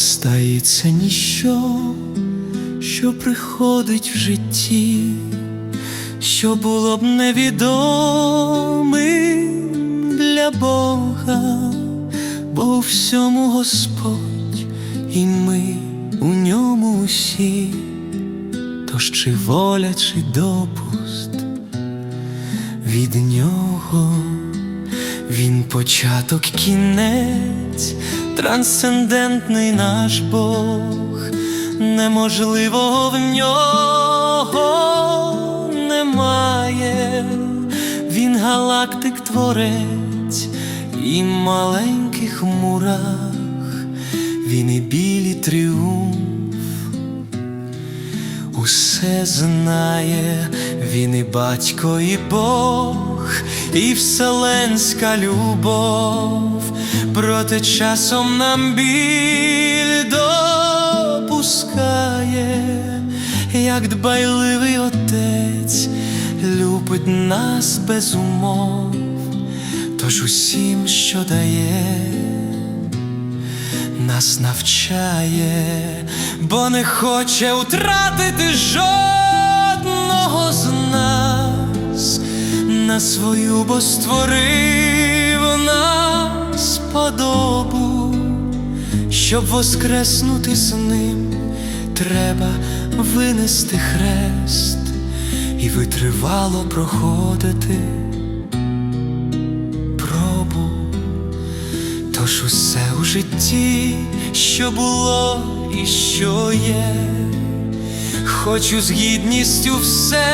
стається ніщо, що приходить в житті, що було б невідомим для Бога, бо у всьому Господь, і ми у ньому усі, тож чи воля, чи допуст від нього. Він початок кінець, трансцендентний наш Бог, неможливого в нього немає, він галактик творець і маленьких мурах, він і білий тріумф. Усе знає, він і батько, і Бог, і вселенська любов, проте часом нам біль допускає, як дбайливий отець любить нас без умов, тож усім, що дає нас навчає, бо не хоче втратити жодного свою, бо створив нас подобу, щоб воскреснути з ним, треба винести хрест і витривало проходити пробу. Тож усе у житті, що було і що є, хочу з гідністю все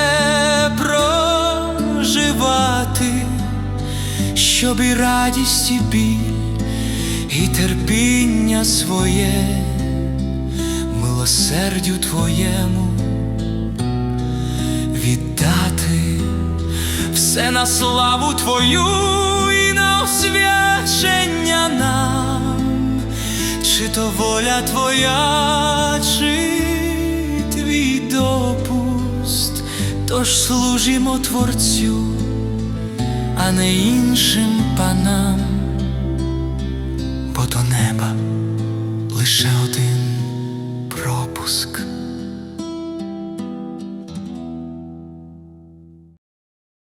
проживати, щоб і радість, і біль, і терпіння своє, милосердю твоєму віддати. Все на славу Твою і на освячення нам, чи то воля Твоя, чи твій допуст, тож служимо Творцю, а не іншим панам, бо до неба лише один пропуск.